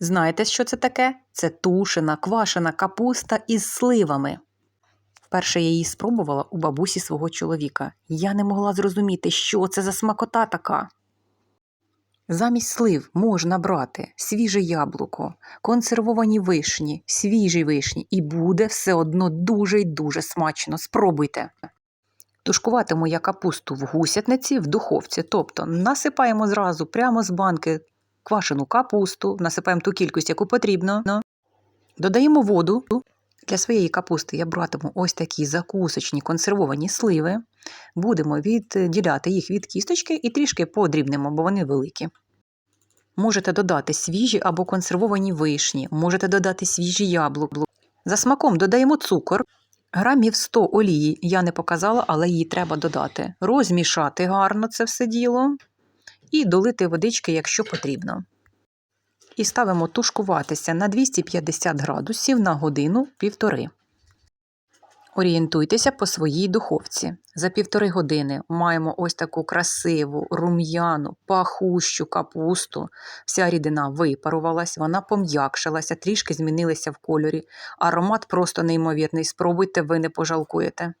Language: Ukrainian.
Знаєте, що це таке? Це тушена, квашена капуста із сливами. Вперше я її спробувала у бабусі свого чоловіка. Я не могла зрозуміти, що це за смакота така. Замість слив можна брати свіже яблуко, консервовані вишні, свіжі вишні, і буде все одно дуже й дуже смачно. Спробуйте. Тушкуватиму я капусту в гусятниці в духовці, тобто насипаємо зразу прямо з банки квашену капусту, насипаємо ту кількість, яку потрібно. Додаємо воду. Для своєї капусти я братиму ось такі закусочні консервовані сливи. Будемо відділяти їх від кісточки і трішки подрібнемо, бо вони великі. Можете додати свіжі або консервовані вишні, можете додати свіжі яблука. За смаком додаємо цукор. Грамів 100 олії я не показала, але її треба додати. Розмішати гарно це все діло і долити водички, якщо потрібно. І ставимо тушкуватися на 250 градусів на годину півтори. Орієнтуйтеся по своїй духовці. За півтори години маємо ось таку красиву, рум'яну, пахущу капусту. Вся рідина випарувалась, вона пом'якшилася, трішки змінилася в кольорі. Аромат просто неймовірний. Спробуйте, ви не пожалкуєте.